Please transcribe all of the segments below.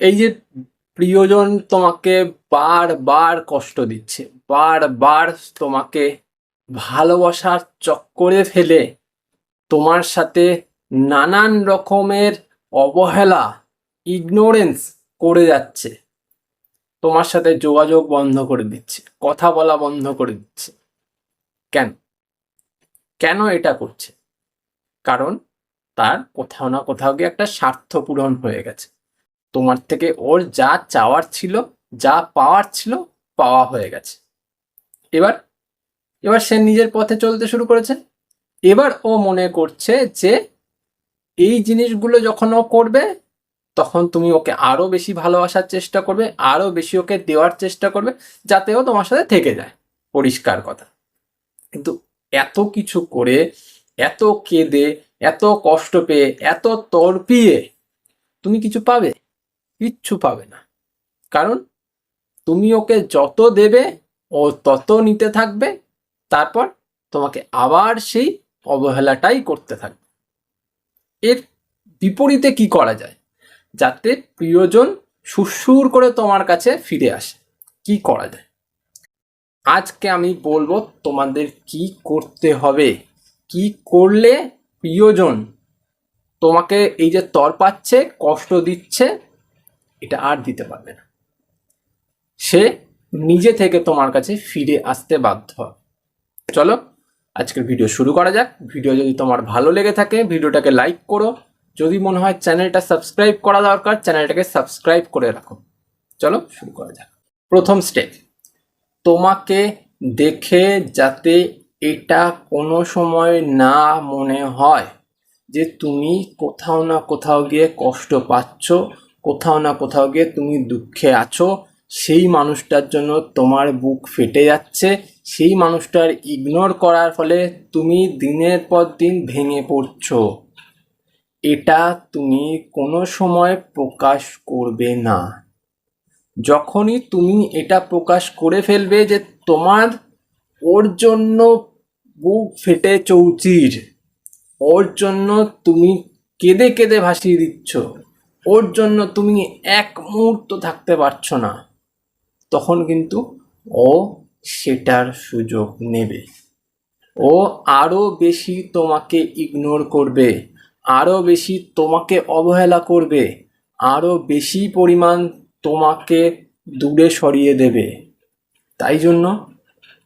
এই যে প্রিয়জন তোমাকে বারবার কষ্ট দিচ্ছে, বারবার তোমাকে ভালোবাসার চক্করে ফেলে তোমার সাথে নানান রকমের অবহেলা ইগনোরেন্স করে যাচ্ছে। তোমার সাথে যোগাযোগ বন্ধ করে দিচ্ছে, কথা বলা বন্ধ করে দিচ্ছে। কেন? কেন এটা করছে? কারণ তার কোথাও না কোথাও গিয়ে একটা স্বার্থ পূরণ হয়ে গেছে। তোমার থেকে ওর যা চাওয়ার ছিল, যা পাওয়ার ছিল, পাওয়া হয়ে গেছে। এবার এবার সে নিজের পথে চলতে শুরু করেছে। এবার ও মনে করছে যে, এই জিনিসগুলো যখন ও করবে, তখন তুমি ওকে আরও বেশি ভালোবাসার চেষ্টা করবে আরও বেশি ওকে দেওয়ার চেষ্টা করবে, যাতে ও তোমার সাথে থেকে যায়। পরিষ্কার কথা। কিন্তু এত কিছু করে, এত কেঁদে, এত কষ্ট পেয়ে, এত তর্পিয়ে তুমি কিছু পাবে? কিচ্ছু পাবে না। কারণ তুমি ওকে যত দেবে, ও তত নিতে থাকবে, তারপর তোমাকে আবার সেই অবহেলাটাই করতে থাকবে। এর বিপরীতে কি করা যায়? যাতে প্রিয়জন সুরসুর করে তোমার কাছে ফিরে আসে। কি করা যায়? আজকে আমি বলব তোমাদের কি করতে হবে। কি করলে প্রিয়জন তোমাকে এই যে তর পাচ্ছে, কষ্ট দিচ্ছে এটা আর দিতে পারবে না। সে নিজে থেকে তোমার কাছে ফিরে আসতে বাধ্য চলো, আজকের ভিডিও শুরু করা যাক। ভিডিও যদি তোমার ভালো লেগে থাকে, ভিডিওটাকে লাইক করো। যদি মনে হয় চ্যানেলটা সাবস্ক্রাইব করা দরকার, চ্যানেলটাকে সাবস্ক্রাইব করে রাখো। চলো, শুরু করা যাক। প্রথম স্টেপ তোমাকে দেখে যাতে এটা কোনো সময় না মনে হয় যে তুমি কোথাও না কোথাও গিয়ে কষ্ট পাচ্ছ কোথাও না কোথাও গিয়ে তুমি দুঃখে আছো। সেই মানুষটার জন্য তোমার বুক ফেটে যাচ্ছে। সেই মানুষটার ইগনোর করার ফলে তুমি দিনের পর দিন ভেঙে পড়ছো। এটা তুমি কোনো সময় প্রকাশ করবে না। যখনই তুমি এটা প্রকাশ করে ফেলবে যে তোমার, ওর জন্য বুক ফেটে চৌচির, ওর জন্য তুমি কেঁদে কেঁদে ভাসিয়ে দিচ্ছ। ওর জন্য তুমি এক মুহূর্ত থাকতে পারছ না। তখন কিন্তু ও সেটার সুযোগ নেবে। ও আরও বেশি তোমাকে ইগনোর করবে আরও বেশি তোমাকে অবহেলা করবে আরও বেশি পরিমাণ তোমাকে দূরে সরিয়ে দেবে। তাই জন্য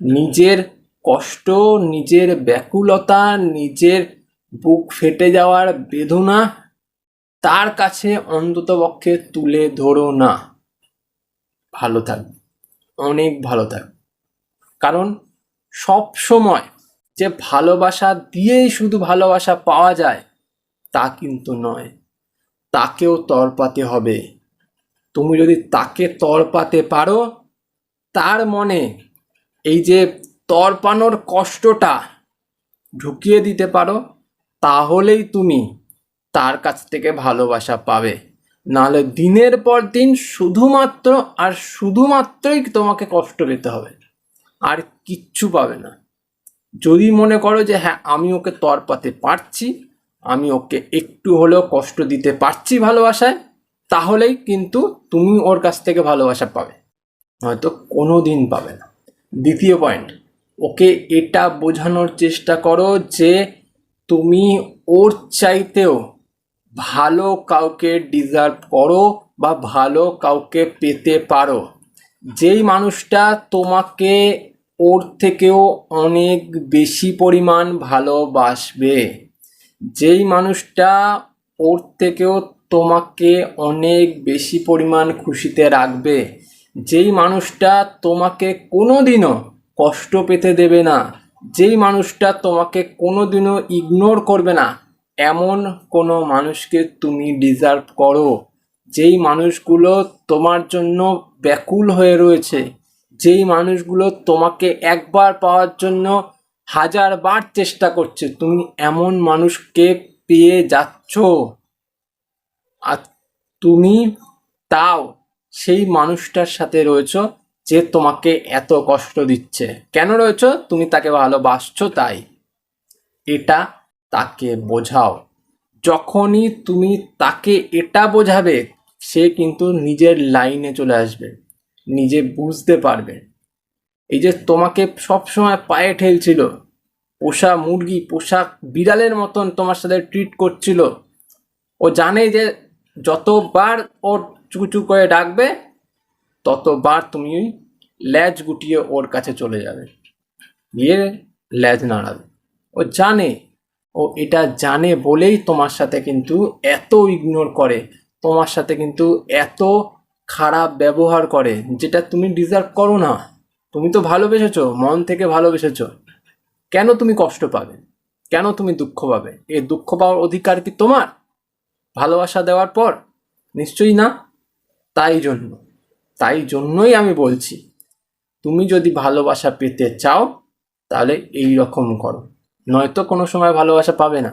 নিজের কষ্ট, নিজের ব্যাকুলতা, নিজের বুক ফেটে যাওয়ার বেদনা তার কাছে অন্তত অন্ততপক্ষে তুলে ধরো না। ভালো থাকবে অনেক ভালো থাকবে কারণ সব সময় যে ভালোবাসা দিয়েই শুধু ভালোবাসা পাওয়া যায়, তা কিন্তু নয়। তাকেও তরপাতে হবে। তুমি যদি তাকে তরপাতে পারো, তার মনে এই যে তরপানোর কষ্টটা ঢুকিয়ে দিতে পারো, তাহলেই তুমি তার কাছ থেকে ভালোবাসা পাবে। নাহলে দিনের পর দিন শুধুমাত্র আর শুধুমাত্রই তোমাকে কষ্ট পেতে হবে। আর কিচ্ছু পাবে না। যদি মনে করো যে হ্যাঁ আমি ওকে তরপাতে পারছি, আমি ওকে একটু হলেও কষ্ট দিতে পারছি ভালোবাসায়, তাহলেই কিন্তু তুমি ওর কাছ থেকে ভালোবাসা পাবে। হয়তো কোনো দিন পাবে না। দ্বিতীয় পয়েন্ট ওকে এটা বোঝানোর চেষ্টা করো যে, তুমি ওর চাইতেও ভালো কাউকে ডিজার্ভ করো বা ভালো কাউকে পেতে পারো। যেই মানুষটা তোমাকে ওর থেকেও অনেক বেশি পরিমাণ ভালোবাসবে, যেই মানুষটা ওর থেকেও তোমাকে অনেক বেশি পরিমাণ খুশিতে রাখবে, যেই মানুষটা তোমাকে কোনো দিনও কষ্ট পেতে দেবে না, যেই মানুষটা তোমাকে কোনো দিনও ইগনোর করবে না এমন কোনো মানুষকে তুমি ডিজার্ভ করো, যেই মানুষগুলো তোমার জন্য ব্যাকুল হয়ে রয়েছে, যেই মানুষগুলো তোমাকে একবার পাওয়ার জন্য হাজারবার চেষ্টা করছে, তুমি এমন মানুষকে পেয়ে যাচ্ছ। আর তুমি তাও সেই মানুষটার সাথে রয়েছো যে তোমাকে এত কষ্ট দিচ্ছে। কেন রয়েছো? তুমি তাকে ভালোবাসছো তাই। এটা তাকে বোঝাও। যখনই তুমি তাকে এটা বোঝাবে, সে কিন্তু নিজের লাইনে চলে আসবে, নিজে বুঝতে পারবে। এই যে তোমাকে সবসময় পায়ে ঠেলছিল, পোষা মুরগি, পোষা বিড়ালের মতন তোমার সাথে ট্রিট করছিল, ও জানে যে যতবার ওর চুচু করে ডাকবে, ততবার তুমি ল্যাজ গুটিয়ে ওর কাছে চলে যাবে, গিয়ে ল্যাজ নাড়াবে। ও জানে ও এটা জানে বলেই তোমার সাথে কিন্তু এত ইগনোর করে, তোমার সাথে কিন্তু এত খারাপ ব্যবহার করে, যেটা তুমি ডিজার্ভ করো না। তুমি তো ভালোবেসেছো, মন থেকে ভালোবেসেছো। কেন তুমি কষ্ট পাবে? কেন তুমি দুঃখ পাবে? এই দুঃখ পাওয়ার অধিকার কি তোমার? ভালোবাসা দেওয়ার পর? নিশ্চয়ই না। তাই জন্য, তাই জন্যই আমি বলছি, তুমি যদি ভালোবাসা পেতে চাও, তাহলে এই রকম করো। নয়তো কোনো সময় ভালোবাসা পাবে না।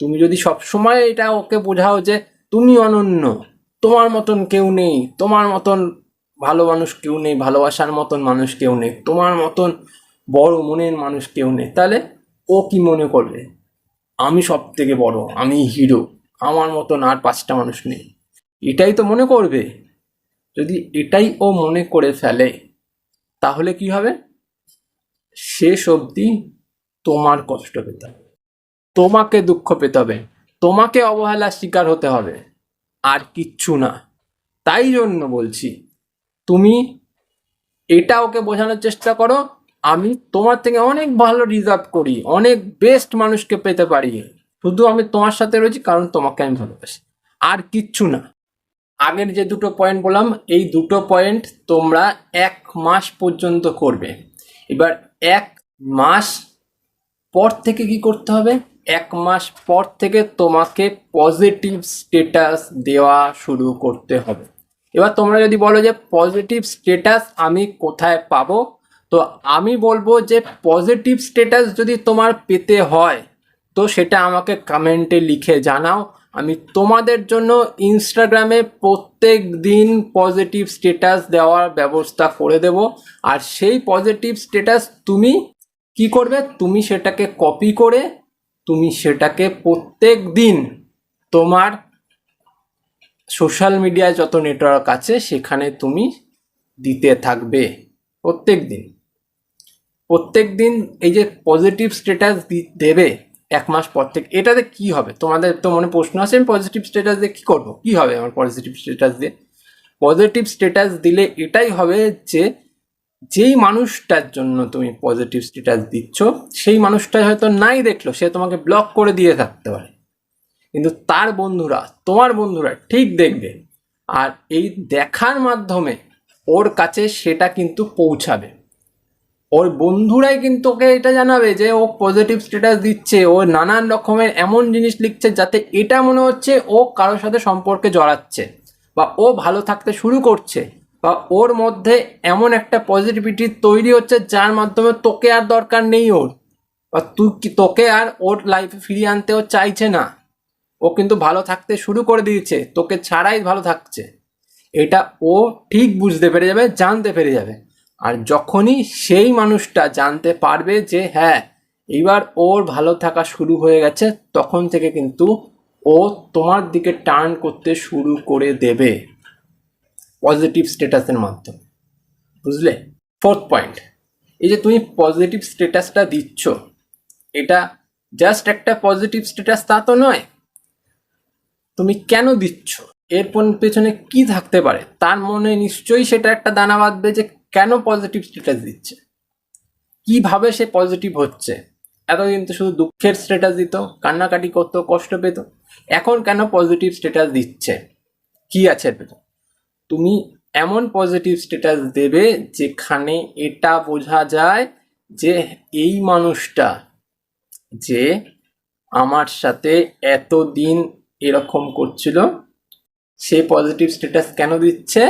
তুমি যদি সব সময় এটা ওকে বোঝাও যে তুমি অনন্য, তোমার মতন কেউ নেই, তোমার মতন ভালো মানুষ কেউ নেই, ভালোবাসার মতন মানুষ কেউ নেই, তোমার মতন বড় মনের মানুষ কেউ নেই, তাহলে ও কি মনে করবে? আমি সব থেকে বড়, আমি হিরো, আমার মতন আর পাঁচটা মানুষ নেই। এটাই তো মনে করবে। যদি এটাই ও মনে করে ফেলে, তাহলে কি হবে? শেষ অবধি তোমার কষ্ট পেতে হবে। তোমাকে দুঃখ পেতে হবে। তোমাকে অবহেলার শিকার হতে হবে। আর কিচ্ছু না। তাই জন্য বলছি, তুমি এটা ওকে বোঝানোর চেষ্টা করো। আমি তোমার থেকে অনেক ভালো রিজার্ভ করি। অনেক বেস্ট মানুষকে পেতে পারি। শুধু আমি তোমার সাথে রয়েছি কারণ তোমাকে আমি ভালোবাসি। আর কিচ্ছু না। আগের যে দুটো পয়েন্ট বললাম, এই দুটো পয়েন্ট তোমরা এক মাস পর্যন্ত করবে। এবার এক মাস পর থেকে কি করতে হবে? এক মাস পর থেকে তোমাকে পজিটিভ স্টেটাস দেওয়া শুরু করতে হবে। এবার তোমরা যদি বলো যে পজিটিভ স্টেটাস আমি কোথায় পাবো? তো আমি বলব যে পজিটিভ স্টেটাস যদি তোমার পেতে হয়, তো সেটা আমাকে কমেন্টে লিখে জানাও। আমি তোমাদের জন্য ইনস্টাগ্রামে প্রত্যেক দিন পজিটিভ স্টেটাস দেওয়ার ব্যবস্থা করে দেব। আর সেই পজিটিভ স্টেটাস তুমি কি করবে? তুমি সেটাকে কপি করে, তুমি সেটাকে প্রত্যেক দিন তোমার সোশ্যাল মিডিয়ায় যত নেটওয়ার্ক আছে, সেখানে তুমি দিতে থাকবে। প্রত্যেক দিন। প্রত্যেক দিন এই যে পজিটিভ স্ট্যাটাস দেবে এক মাস পর থেকে, এটাতে কি হবে? তোমাদের তো মনে প্রশ্ন আছে, আমি পজিটিভ স্ট্যাটাস দিয়ে কী করব? কী হবে আমার পজিটিভ স্ট্যাটাস দিয়ে? পজিটিভ স্ট্যাটাস দিলে এটাই হবে যে যেই মানুষটার জন্য তুমি পজিটিভ স্ট্যাটাস দিচ্ছ, সেই মানুষটা হয়তো নাই দেখল, সে তোমাকে ব্লক করে দিয়ে থাকতে পারে। কিন্তু তার বন্ধুরা, তোমার বন্ধুরা ঠিক দেখবে। আর এই দেখার মাধ্যমে ওর কাছে সেটা কিন্তু পৌঁছাবে। ওর বন্ধুরাই কিন্তু ওকে এটা জানাবে যে ও পজিটিভ স্ট্যাটাস দিচ্ছে, ও নানান রকমের এমন জিনিস লিখছে যাতে এটা মনে হচ্ছে ও কারোর সাথে সম্পর্কে জড়াচ্ছে বা ও ভালো থাকতে শুরু করছে। বা ওর মধ্যে এমন একটা পজিটিভিটি তৈরি হচ্ছে যার মাধ্যমে তোকে আর দরকার নেই ওর। বা তুই তোকে আর ওর লাইফে ফিরিয়ে আনতেও চাইছে না। ও কিন্তু ভালো থাকতে শুরু করে দিয়েছে, তোকে ছাড়াই ভালো থাকছে। এটা ও ঠিক বুঝতে পেরে যাবে, জানতে পেরে যাবে। আর যখনই সেই মানুষটা জানতে পারবে যে হ্যাঁ এইবার ওর ভালো থাকা শুরু হয়ে গেছে, তখন থেকে কিন্তু ও তোমার দিকে টার্ন করতে শুরু করে দেবে। পজিটিভ স্ট্যাটাসের মাধ্যমে, বুঝলে? ফোর্থ পয়েন্ট এই যে তুমি পজিটিভ স্ট্যাটাসটা দিচ্ছ, এটা জাস্ট একটা পজিটিভ স্ট্যাটাস তা তো নয়। তুমি কেন দিচ্ছ? এর পেছনে কি থাকতে পারে? তার মনে নিশ্চয়ই সেটা একটা দানা বাঁধবে যে কেন পজিটিভ স্ট্যাটাস দিচ্ছে? কীভাবে সে পজিটিভ হচ্ছে? এতদিন তো শুধু দুঃখের স্ট্যাটাস দিত, কান্নাকাটি করতো, কষ্ট পেত। এখন কেন পজিটিভ স্ট্যাটাস দিচ্ছে? কি আছে এর পেছনে? তুমি এমন পজিটিভ স্ট্যাটাস দেবে যেখানে এটা বোঝা যায় যে এই মানুষটা, যে আমার সাথে এতদিন এরকম করছিল, সে পজিটিভ স্ট্যাটাস কেন দিচ্ছে?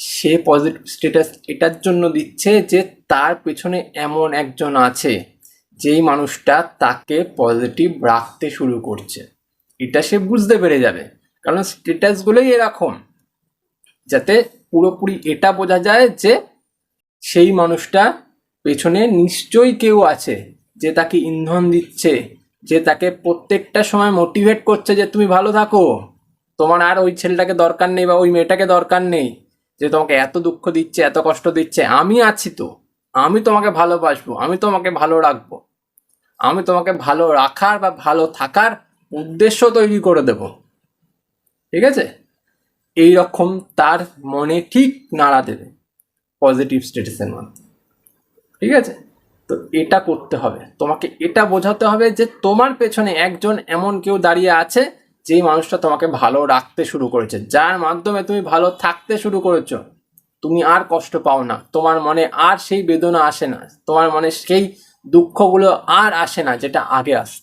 সে পজিটিভ স্ট্যাটাস এটার জন্য দিচ্ছে যে তার পেছনে এমন একজন আছে, যেই মানুষটা তাকে পজিটিভ রাখতে শুরু করছে। এটা সে বুঝতে পেরে যাবে, কারণ স্ট্যাটাসগুলোই এরকম। যাতে পুরোপুরি এটা বোঝা যায় যে সেই মানুষটা পেছনে নিশ্চয়ই কেউ আছে, যে তাকে ইন্ধন দিচ্ছে, যে তাকে প্রত্যেকটা সময় মোটিভেট করছে যে তুমি ভালো থাকো। তোমার আর ওই ছেলেটাকে দরকার নেই বা ওই মেয়েটাকে দরকার নেই, যে তোমাকে এত দুঃখ দিচ্ছে, এত কষ্ট দিচ্ছে। আমি আছি তো। আমি তোমাকে ভালোবাসবো, আমি তোমাকে ভালো রাখব। আমি তোমাকে ভালো রাখার বা ভালো থাকার উদ্দেশ্য তৈরি করে দেব। ঠিক আছে? এই রকম তার মনে ঠিক নাড়া দেবে পজিটিভ স্টেটাসের মাধ্যমে ঠিক আছে? তো এটা করতে হবে। তোমাকে এটা বোঝাতে হবে যে তোমার পেছনে একজন এমন কেউ দাঁড়িয়ে আছে যেই মানুষটা তোমাকে ভালো রাখতে শুরু করেছে। যার মাধ্যমে তুমি ভালো থাকতে শুরু করেছ। তুমি আর কষ্ট পাও না। তোমার মনে আর সেই বেদনা আসে না। তোমার মনে সেই দুঃখগুলো আর আসে না যেটা আগে আস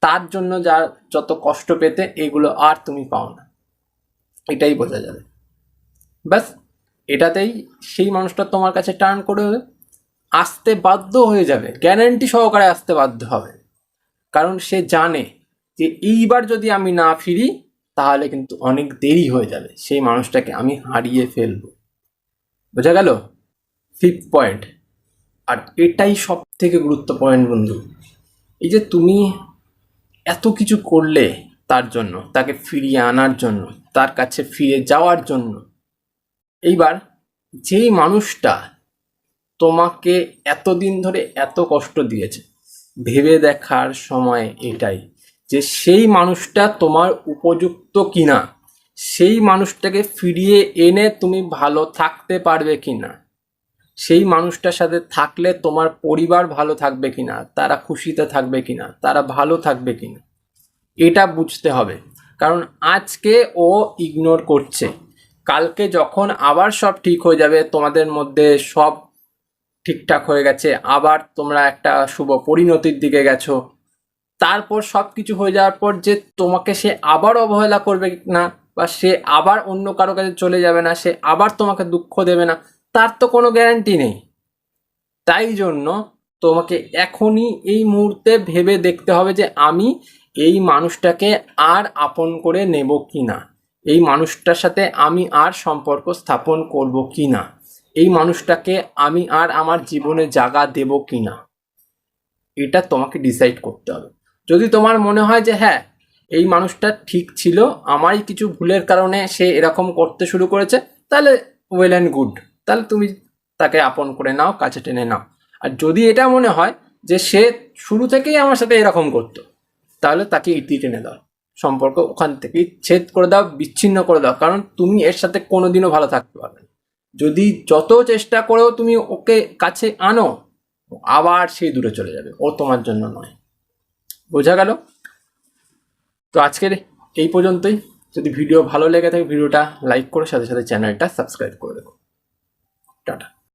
তার জন্য যা যত কষ্ট পেতে এগুলো আর তুমি পাও না। এটাই বোঝা যাবে। ব্যাস, এটাতেই সেই মানুষটা তোমার কাছে টার্ন করে আসতে বাধ্য হয়ে যাবে গ্যারান্টি সহকারে আসতে বাধ্য হবে। কারণ সে জানে যে এইবার যদি আমি না ফিরি, তাহলে কিন্তু অনেক দেরি হয়ে যাবে, সেই মানুষটাকে আমি হারিয়ে ফেলব। বোঝা গেল? ফিফথ পয়েন্ট আর এটাই সব থেকে গুরুত্ব পয়েন্ট বন্ধু। এই যে তুমি এত কিছু করলে তার জন্য, তাকে ফিরিয়ে আনার জন্য, তার কাছে ফিরে যাওয়ার জন্য। এইবার যেই মানুষটা তোমাকে এতদিন ধরে এত কষ্ট দিয়েছে, ভেবে দেখার সময় এটাই যে সেই মানুষটা তোমার উপযুক্ত কিনা, সেই মানুষটাকে ফিরিয়ে এনে তুমি ভালো থাকতে পারবে কি না সেই মানুষটার সাথে থাকলে তোমার পরিবার ভালো থাকবে কিনা, তারা খুশিতে থাকবে কিনা, তারা ভালো থাকবে কিনা। এটা বুঝতে হবে। কারণ আজকে ও ইগনোর করছে। কালকে যখন আবার সব ঠিক হয়ে যাবে, তোমাদের মধ্যে সব ঠিকঠাক হয়ে গেছে, আবার তোমরা একটা শুভ পরিণতির দিকে গেছো। তারপর সব কিছু হয়ে যাওয়ার পর যে তোমাকে সে আবার অবহেলা করবে না, বা সে আবার অন্য কারও কাছে চলে যাবে না, সে আবার তোমাকে দুঃখ দেবে না, তার তো কোনো গ্যারান্টি নেই। তাই জন্য তোমাকে এখনই এই মুহূর্তে ভেবে দেখতে হবে যে আমি এই মানুষটাকে আর আপন করে নেব কি না এই মানুষটার সাথে আমি আর সম্পর্ক স্থাপন করব কি না এই মানুষটাকে আমি আর আমার জীবনে জায়গা দেব কি না এটা তোমাকে ডিসাইড করতে হবে। যদি তোমার মনে হয় যে হ্যাঁ এই মানুষটা ঠিক ছিল, আমারই কিছু ভুলের কারণে সে এরকম করতে শুরু করেছে, তাহলে ওয়েল অ্যান্ড গুড তাহলে তুমি তাকে আপন করে নাও, কাছে টেনে নাও। আর যদি এটা মনে হয় যে, সে শুরু থেকেই আমার সাথে এরকম করতো তাহলে তাকে ইতি টেনে দাও। সম্পর্ক ওখান থেকেই ছেদ করে দাও, বিচ্ছিন্ন করে দাও। কারণ তুমি এর সাথে কোনোদিনও ভালো থাকতে পারবে যদি যত চেষ্টা করেও তুমি ওকে কাছে আনো আবার সেই দূরে চলে যাবে। ও তোমার জন্য নয়। বোঝা গেল? তো আজকের এই পর্যন্তই। যদি ভিডিও ভালো লেগে থাকে, ভিডিওটা লাইক করে সাথে সাথে চ্যানেলটা সাবস্ক্রাইব করে দেবো টাটা।